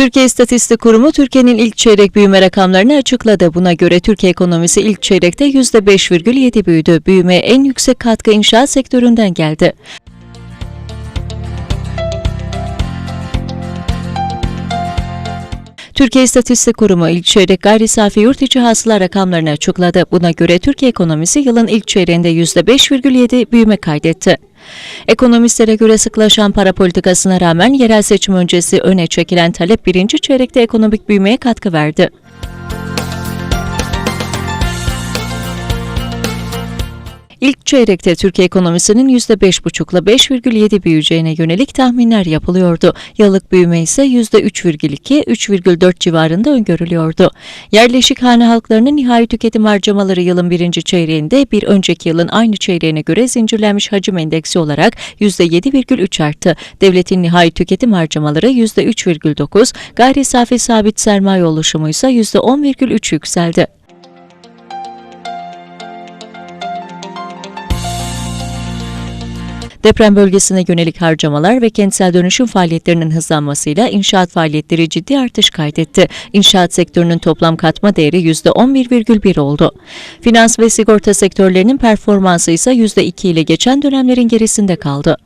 Türkiye İstatistik Kurumu Türkiye'nin ilk çeyrek büyüme rakamlarını açıkladı. Buna göre Türkiye ekonomisi ilk çeyrekte %5,7 büyüdü. Büyümeye en yüksek katkı inşaat sektöründen geldi. Türkiye İstatistik Kurumu ilk çeyrek gayri safi yurt içi hasıla rakamlarını açıkladı. Buna göre Türkiye ekonomisi yılın ilk çeyreğinde %5,7 büyüme kaydetti. Ekonomistlere göre sıklaşan para politikasına rağmen yerel seçim öncesi öne çekilen talep birinci çeyrekte ekonomik büyümeye katkı verdi. İlk çeyrekte Türkiye ekonomisinin %5,5 ile 5,7 büyüyeceğine yönelik tahminler yapılıyordu. Yıllık büyüme ise %3,2, 3,4 civarında öngörülüyordu. Yerleşik hane halklarının nihai tüketim harcamaları yılın birinci çeyreğinde bir önceki yılın aynı çeyreğine göre zincirlenmiş hacim endeksi olarak %7,3 arttı. Devletin nihai tüketim harcamaları %3,9, gayri safi sabit sermaye oluşumu ise %10,3 yükseldi. Deprem bölgesine yönelik harcamalar ve kentsel dönüşüm faaliyetlerinin hızlanmasıyla inşaat faaliyetleri ciddi artış kaydetti. İnşaat sektörünün toplam katma değeri %11,1 oldu. Finans ve sigorta sektörlerinin performansı ise %2 ile geçen dönemlerin gerisinde kaldı.